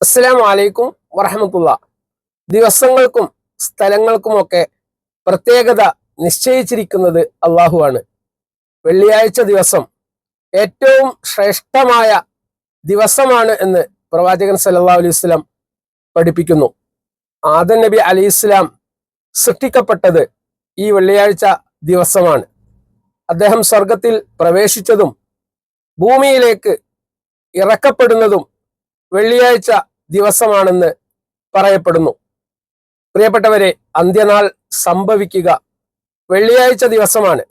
അസ്സലാമു വലൈക്കും വറഹമത്തുള്ള. ദിവസങ്ങൾക്കും സ്ഥലങ്ങൾക്കുമൊക്കെ പ്രത്യേകത നിശ്ചയിച്ചിരിക്കുന്നത് അള്ളാഹുവാണ്. വെള്ളിയാഴ്ച ദിവസം ഏറ്റവും ശ്രേഷ്ഠമായ ദിവസമാണ് എന്ന് പ്രവാചകൻ സല്ലാ അലൈഹി വസല്ലം പഠിപ്പിക്കുന്നു. ആദൻ നബി അലൈഹി ഇസ്ലാം സൃഷ്ടിക്കപ്പെട്ടത് ഈ വെള്ളിയാഴ്ച ദിവസമാണ്. അദ്ദേഹം സ്വർഗത്തിൽ പ്രവേശിച്ചതും ഭൂമിയിലേക്ക് ഇറക്കപ്പെടുന്നതും വെള്ളിയാഴ്ച ദിവസമാണെന്ന് പറയപ്പെടുന്നു. പ്രിയപ്പെട്ടവരെ അന്ത്യനാൾ സംഭവിക്കുക വെള്ളിയാഴ്ച ദിവസമാണ്.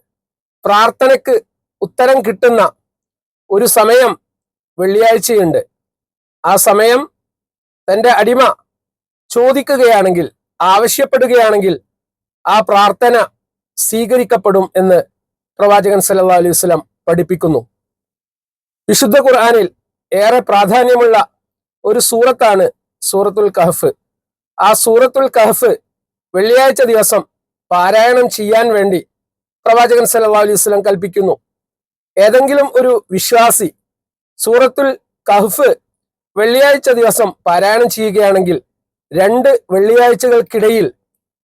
പ്രാർത്ഥനയ്ക്ക് ഉത്തരം കിട്ടുന്ന ഒരു സമയം വെള്ളിയാഴ്ചയുണ്ട്. ആ സമയം തന്റെ അടിമ ചോദിക്കുകയാണെങ്കിൽ ആവശ്യപ്പെടുകയാണെങ്കിൽ ആ പ്രാർത്ഥന സ്വീകരിക്കപ്പെടും എന്ന് പ്രവാചകൻ സല്ലാ അലൈഹി പഠിപ്പിക്കുന്നു. വിശുദ്ധ ഖുർആാനിൽ ഏറെ പ്രാധാന്യമുള്ള ഒരു സൂറത്താണ് സൂറത്തുൽ കഹഫ്. ആ സൂറത്തുൽ കഹഫ് വെള്ളിയാഴ്ച ദിവസം പാരായണം ചെയ്യാൻ വേണ്ടി പ്രവാചകൻ സല്ലാ അലൈഹി വസല്ലം കൽപ്പിക്കുന്നു. ഏതെങ്കിലും ഒരു വിശ്വാസി സൂറത്തുൽ കഹഫ് വെള്ളിയാഴ്ച ദിവസം പാരായണം ചെയ്യുകയാണെങ്കിൽ രണ്ട് വെള്ളിയാഴ്ചകൾക്കിടയിൽ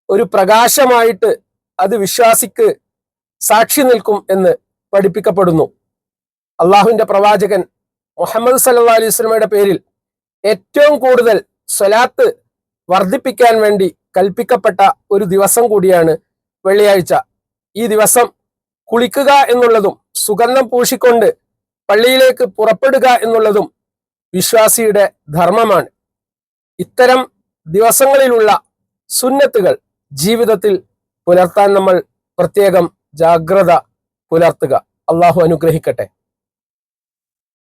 ഒരു പ്രകാശമായിട്ട് അത് വിശ്വാസിക്ക് സാക്ഷി നിൽക്കും എന്ന് പഠിപ്പിക്കപ്പെടുന്നു. അള്ളാഹുവിന്റെ പ്രവാചകൻ മുഹമ്മദ് സല്ലാ അലൈഹി സ്വലമയുടെ പേരിൽ ഏറ്റവും കൂടുതൽ സ്വലാത്ത് വർദ്ധിപ്പിക്കാൻ വേണ്ടി കൽപ്പിക്കപ്പെട്ട ഒരു ദിവസം കൂടിയാണ് വെള്ളിയാഴ്ച. ഈ ദിവസം കുളിക്കുക എന്നുള്ളതും സുഗന്ധം പൂശിക്കൊണ്ട് പള്ളിയിലേക്ക് പുറപ്പെടുക എന്നുള്ളതും വിശ്വാസിയുടെ ധർമ്മമാണ്. ഇത്തരം ദിവസങ്ങളിലുള്ള സുന്നത്തുകൾ ജീവിതത്തിൽ പുലർത്താൻ നമ്മൾ പ്രത്യേകം ജാഗ്രത പുലർത്തുക. അള്ളാഹു അനുഗ്രഹിക്കട്ടെ.